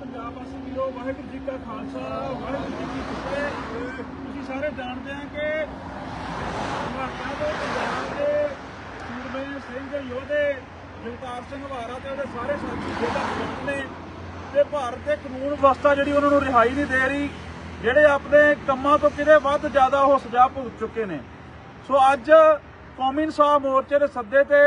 ਪੰਜਾਬ ਵਾਸੀ ਵੀਰੋ, ਵਾਹਿਗੁਰੂ ਜੀ ਕਾ ਖਾਲਸਾ, ਵਾਹਿਗੁਰੂ ਜੀ ਕੀ ਫਤਿਹ। ਤੁਸੀਂ ਸਾਰੇ ਜਾਣਦੇ ਆ ਕਿ ਮਹਾਤਮਾ ਦੇ, ਪੰਜਾਬ ਦੇ ਸੂਰਮੇ, ਸਿੰਘ ਦੇ ਯੋਧੇ, ਜਗਤਾਰ ਸਿੰਘ ਹਵਾਰਾ ਤੇ ਉਹਦੇ ਸਾਰੇ ਸਾਥੀ ਜੇਲ੍ਹਾਂ ਵਿੱਚ ਨੇ। ਤੇ ਭਾਰਤ ਦੇ ਕਾਨੂੰਨ ਵਿਵਸਥਾ ਜਿਹੜੀ ਉਹਨਾਂ ਨੂੰ ਰਿਹਾਈ ਨਹੀਂ ਦੇ ਰਹੀ, ਜਿਹੜੇ ਆਪਣੇ ਕੰਮਾਂ ਤੋਂ ਕਿਤੇ ਵੱਧ ਜ਼ਿਆਦਾ ਉਹ ਸਜ਼ਾ ਭੁਗਤ ਚੁੱਕੇ ਨੇ। ਸੋ ਅੱਜ ਕੌਮੀ ਇਨਸਾਫ ਮੋਰਚੇ ਦੇ ਸੱਦੇ ਤੇ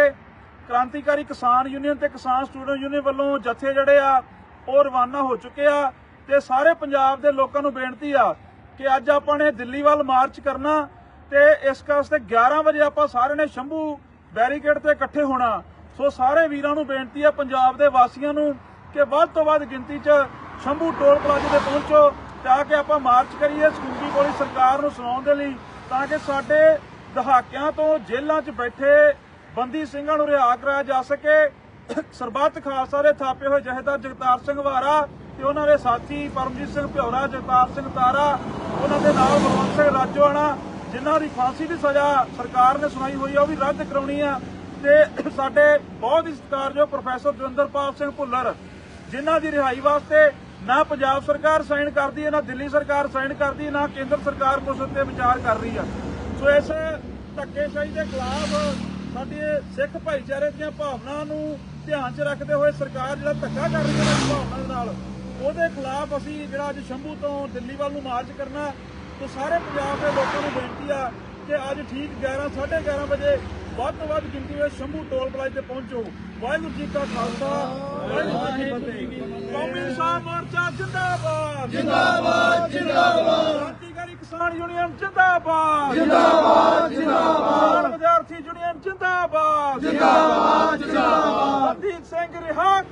ਕ੍ਰਾਂਤੀਕਾਰੀ ਕਿਸਾਨ ਯੂਨੀਅਨ ਤੇ ਕਿਸਾਨ ਸਟੂਡੈਂਟ ਯੂਨੀਅਨ ਵੱਲੋਂ ਜਥੇ ਜਿਹੜੇ ਆ ਉਹ ਰਵਾਨਾ ਹੋ ਚੁੱਕੇ ਆ ਤੇ ਸਾਰੇ ਪੰਜਾਬ ਦੇ ਲੋਕਾਂ ਨੂੰ ਬੇਨਤੀ ਆ ਕਿ ਅੱਜ ਆਪਾਂ ਨੇ ਦਿੱਲੀ ਵੱਲ ਮਾਰਚ ਕਰਨਾ ਤੇ ਇਸ ਵਾਸਤੇ 11 ਵਜੇ ਆਪਾਂ ਸਾਰੇ ਨੇ ਸ਼ੰਭੂ ਬੈਰੀਕੇਡ ਤੇ ਇਕੱਠੇ ਹੋਣਾ। ਸੋ ਸਾਰੇ ਵੀਰਾਂ ਨੂੰ ਬੇਨਤੀ ਆ, ਪੰਜਾਬ ਦੇ ਵਾਸੀਆਂ ਨੂੰ ਕਿ ਵੱਧ ਤੋਂ ਵੱਧ ਗਿਣਤੀ 'ਚ ਸ਼ੰਭੂ ਟੋਲ ਪਲਾਜ਼ੇ ਤੇ ਪਹੁੰਚੋ ਤਾਂ ਕਿ ਆਪਾਂ ਮਾਰਚ ਕਰੀਏ ਸਕੂਟੀ ਪੁਲਿਸ ਸਰਕਾਰ ਨੂੰ ਸੁਣਾਉਣ ਦੇ ਲਈ ਤਾਂ ਕਿ ਸਾਡੇ ਦਹਾਕਿਆਂ ਤੋਂ ਜੇਲ੍ਹਾਂ 'ਚ ਬੈਠੇ ਬੰਦੀ ਸਿੰਘਾਂ ਨੂੰ ਰਿਹਾ ਕਰਾਇਆ ਜਾ ਸਕੇ। ਸਰਬੱਤ ਖਾਲਸਾ ਦੇ ਥਾਪੇ ਹੋਏ ਜਹੇਦਾਰ ਜਗਤਾਰ ਸਿੰਘ ਵਾਰਾ ਤੇ ਉਹਨਾਂ ਦੇ ਸਾਥੀ ਪਰਮਜੀਤ ਸਿੰਘ ਭਿਉਰਾ ਜਗਤਾਰ ਸਿੰਘ ਤਾਰਾ, ਉਹਨਾਂ ਦੇ ਨਾਲ ਬਲਵੰਤ ਸਿੰਘ ਰਾਜੋਆਣਾ, ਜਿਨ੍ਹਾਂ ਦੀ ਫਾਂਸੀ ਦੀ ਸਜ਼ਾ ਸਰਕਾਰ ਨੇ ਸੁਣਾਈ ਹੋਈ ਆ, ਉਹ ਵੀ ਰੱਦ ਕਰਾਉਣੀ ਆ। ਤੇ ਸਾਡੇ ਬਹੁਤ ਹੀ ਸਤਿਕਾਰਯੋਗ ਪ੍ਰੋਫੈਸਰ ਜਵਿੰਦਰਪਾਲ ਸਿੰਘ ਭੁੱਲਰ, ਜਿਨ੍ਹਾਂ ਦੀ ਰਿਹਾਈ ਵਾਸਤੇ ਨਾ ਪੰਜਾਬ ਸਰਕਾਰ ਸਾਈਨ ਕਰਦੀ ਹੈ, ਨਾ ਦਿੱਲੀ ਸਰਕਾਰ ਸਾਈਨ ਕਰਦੀ ਹੈ ਨਾ ਕੇਂਦਰ ਸਰਕਾਰ ਕੁਝ ਉੱਤੇ ਵਿਚਾਰ ਕਰ ਰਹੀ ਆ। ਸੋ ਇਸ ਧੱਕੇਸ਼ਾਹੀ ਦੇ ਖਿਲਾਫ ਸਾਡੇ ਸਿੱਖ ਭਾਈਚਾਰੇ ਦੀਆਂ ਭਾਵਨਾਵਾਂ ਨੂੰ ਧਿਆਨ 'ਚ ਰੱਖਦੇ ਹੋਏ ਸਰਕਾਰ ਜਿਹੜਾ ਧੱਕਾ ਕਰ ਰਹੀ ਹੈ ਭਾਵਨਾ ਨਾਲ ਉਹਦੇ ਖਿਲਾਫ ਅਸੀਂ ਜਿਹੜਾ ਅੱਜ ਸ਼ੰਭੂ ਤੋਂ ਦਿੱਲੀ ਵੱਲ ਨੂੰ ਮਾਰਚ ਕਰਨਾ ਤੇ ਸਾਰੇ ਪੰਜਾਬ ਦੇ ਲੋਕਾਂ ਨੂੰ ਬੇਨਤੀ ਆ ਕਿ ਅੱਜ ਠੀਕ 11 11:30 ਵਜੇ ਵੱਧ ਤੋਂ ਵੱਧ ਗਿਣਤੀ ਵਿੱਚ ਸ਼ੰਭੂ ਟੋਲ ਪਲਾਜ਼ੇ ਤੇ ਪਹੁੰਚੋ। ਵਾਹਿਗੁਰੂ ਜੀ ਕਾ ਖਾਲਸਾ ਵਾਹਿਗੁਰੂ ਜੀ ਕੀ ਫਤਿਹ। ਕੌਮੀ ਇਨਸਾਫ ਮੋਰਚਾ ਜਿੰਦਾਬਾਦ। ਜਿੰਦਾਬਾਦ ਜਿੰਦਾਬਾਦ। ਕ੍ਰਾਂਤੀਕਾਰੀ ਕਿਸਾਨ ਯੂਨੀਅਨ ਜਿੰਦਾਬਾਦ। ਜਿੰਦਾਬਾਦ ਜਿੰਦਾਬਾਦ। ਵਿਦਿਆਰਥੀ ਯੂਨੀਅਨ ਜਿੰਦਾਬਾਦ। ਜਿੰਦਾਬਾਦ।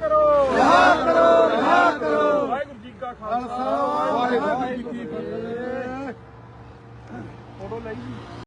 ਕਰੋ। ਰਿਹਾ ਕਰੋ ਰਿਹਾ ਕਰੋ। ਵਾਹਿਗੁਰੂ ਜੀ ਕਾ ਖਾਲਸਾ। ਵਾਹਿਗੁਰੂ ਜੀ ਕੀ ਫਤਿਹ। ਫੋਟੋ ਲਈ